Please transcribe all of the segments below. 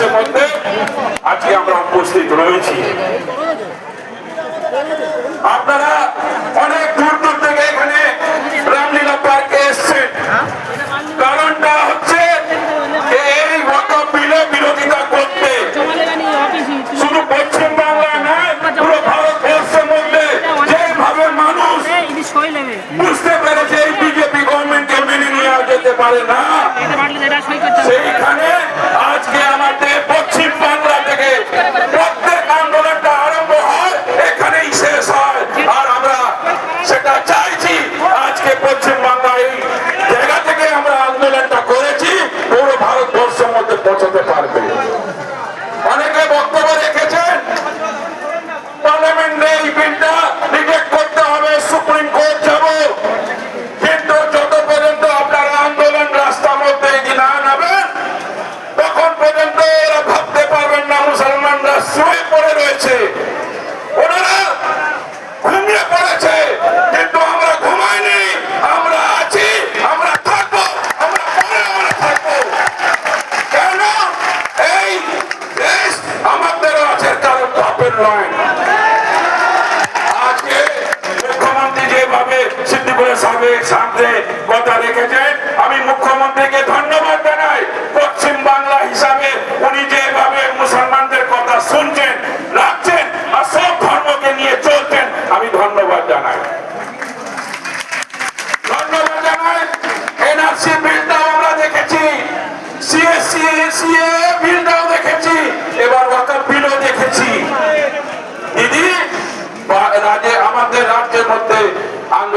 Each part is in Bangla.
ভারতবর্ষের মধ্যে আজকে আমরা উপস্থিত রয়েছি। আপনারা অনেক দূর দূর থেকে এখানে রামলীলা পার্কে এসছেন। কারণটা হচ্ছে এই মত বিলে বিরোধিতা করতে শুধু পশ্চিমবাংলা নয়, পুরো ভারতবর্ষের মধ্যে যেভাবে মানুষ বুঝতে পেরেছে এই বিজেপি গভর্নমেন্টকে মেনে নেওয়া যেতে পারে না, সেইখানে আজকে আমাদের পশ্চিম বাংলা থেকে প্রত্যেক আন্দোলনটা আরম্ভ হয় এখানেই শেষ হয় আর আমরা সেটা চাইছি আজকে পশ্চিম বাংলা এই জায়গা থেকে আমরা আন্দোলনটা করেছি পুরো ভারতবর্ষের মধ্যে পৌঁছতে পারবে অনেকে বক্তব্য রেখেছেন পার্লামেন্টে এই বিলটা রিজেক্ট করতে হবে সুপ্রিম কোর্ট যাব কিন্তু যত পর্যন্ত আপনারা আন্দোলন রাস্তার মধ্যে এগিয়ে না নামেন তখন পর্যন্ত ওরা ভাবতে পারবেন না মুসলমানরা শুয়ে পড়ে রয়েছে ওনারা ঘুমিয়ে পড়েছে কিন্তু আমরা ঘুমাইনি আমরা আছি আমরা থাকব আমরা পরে আমরা থাকব কেন এই দেশ আমাদের আছে কারও বাপের কথা রেখেছেন, আমি মুখ্যমন্ত্রীকে ধন্যবাদ জানাই। পশ্চিম বাংলা হিসাবে উনি যেভাবে মুসলমানদের কথা শুনছেন, রাখছেন আর সব ধর্মকে নিয়ে চলছেন, আমি ধন্যবাদ জানাই।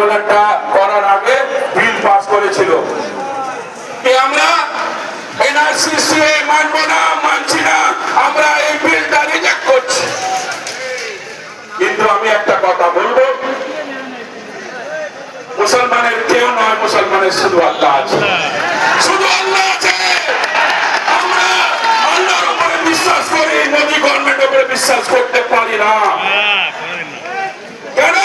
আন্দোলনটা করার আগে বিল পাস করেছিল। আমরা এনআরসি মানবো না, মানছি না, আমরা এই বিলটা রিজেক্ট করছি। কিন্তু আমি একটা কথা মুসলমানের কেউ নয়, মুসলমানের শুধু আল্লাহ আছে। শুধু আল্লাহ আছে। আমরা আল্লাহর উপরে বিশ্বাস করি মোদী গভর্নমেন্টের উপরে বিশ্বাস করতে পারি না কেন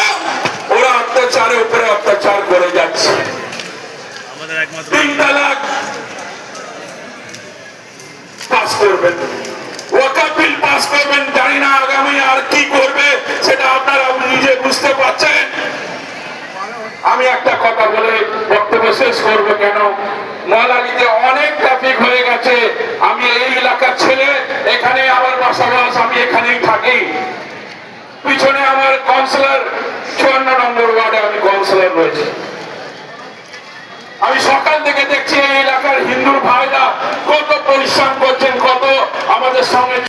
ওরা অত্যাচারের উপরে অত্যাচার করে যাচ্ছে আমাদের একমাত্র তিন তালাক পাস করবেন। ওয়াকাফ পাস করবেন জানি না আগামী আর কি করবে সেটা আপনারা নিজে বুঝতে পারছেন। আমি একটা কথা বলে বক্তব্য শেষ করব কেন? মলালিতে অনেক ট্রাফিক হয়ে গেছে। আমি এই এলাকার ছেলে এখানে আমার বসবাস আমি এখানেই থাকি। পিছনে আমার কাউন্সিলর চুয়ান্ন নম্বর ওয়ার্ডে আমি কাউন্সিলর রয়েছে। আমি সকাল থেকে দেখছি এই এলাকার হিন্দুর ভাইরা কত পরিশ্রম করছেন কত আমাদের সঙ্গে